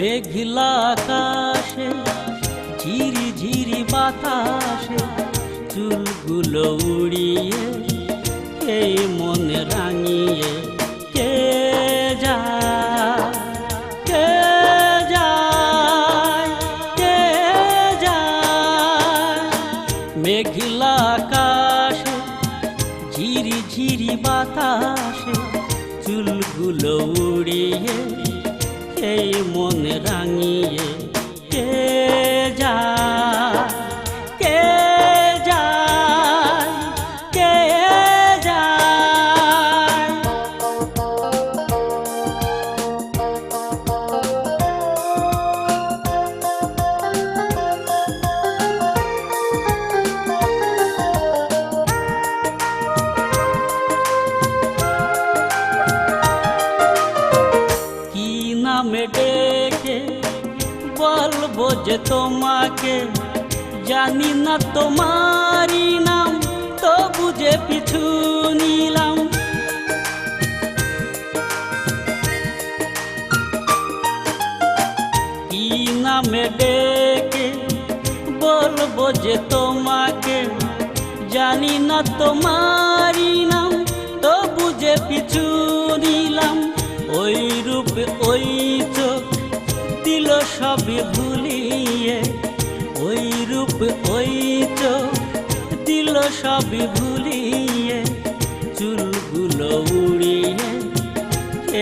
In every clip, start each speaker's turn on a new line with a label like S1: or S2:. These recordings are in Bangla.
S1: মেঘলা আকাশে ঝিরি ঝিরি বাতাসে চুলগুলো উড়িয়ে এই মনে রাঙিয়ে, কে আকাশে ঝিরি ঝিরি বাতাসে চুলগুলো উড়িয়ে এই মনে রাঙিয়ে যে তোমাকে জানি না, তোমারই নাম তো বুঝে পিছু নিলাম। কি নামে ডেকে বলব যে তোমাকে জানি না, তোমারই নাম তো বুঝে পিছু নিলাম। দিল সবই ভুলিয়ে চুলগুলো উড়িয়ে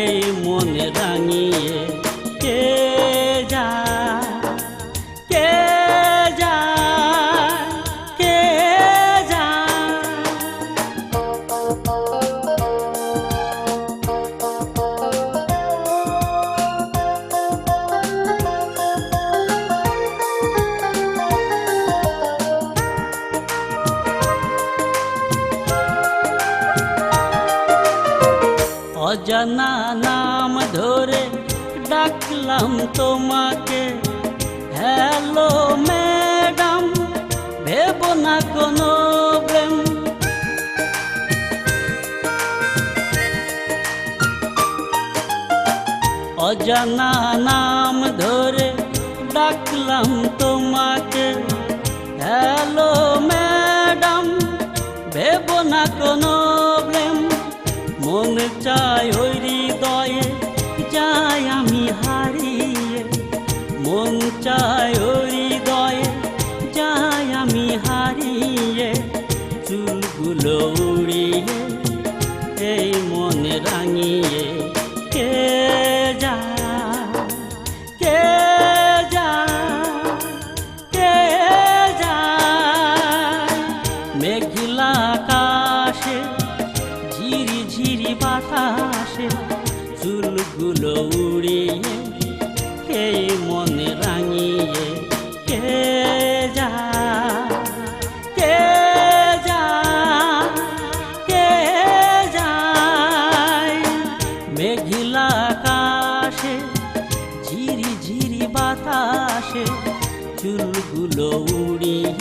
S1: এই মনে রাঙিয়ে। অজানা নাম ধরে ডাকলাম তোমাকে। হ্যালো ম্যাডাম, ভেব না কোনো প্রেম। অজানা নাম ধরে ডাকলাম তোমাকে মন চায় ওই হৃদয়ে, যাই আমি হারিয়ে। মন চায় ওই হৃদয়ে, যাই আমি হারিয়ে। চুলগুলো উড়িয়ে, এই মনে রাঙিয়ে। বাতাসে চুলগুলো উড়িয়ে এই মনে রাঙিয়ে কে যায় কে যায় কে যায়। মেঘলা আকাশে ঝিরি ঝিরি বাতাসে চুলগুলো উড়িয়ে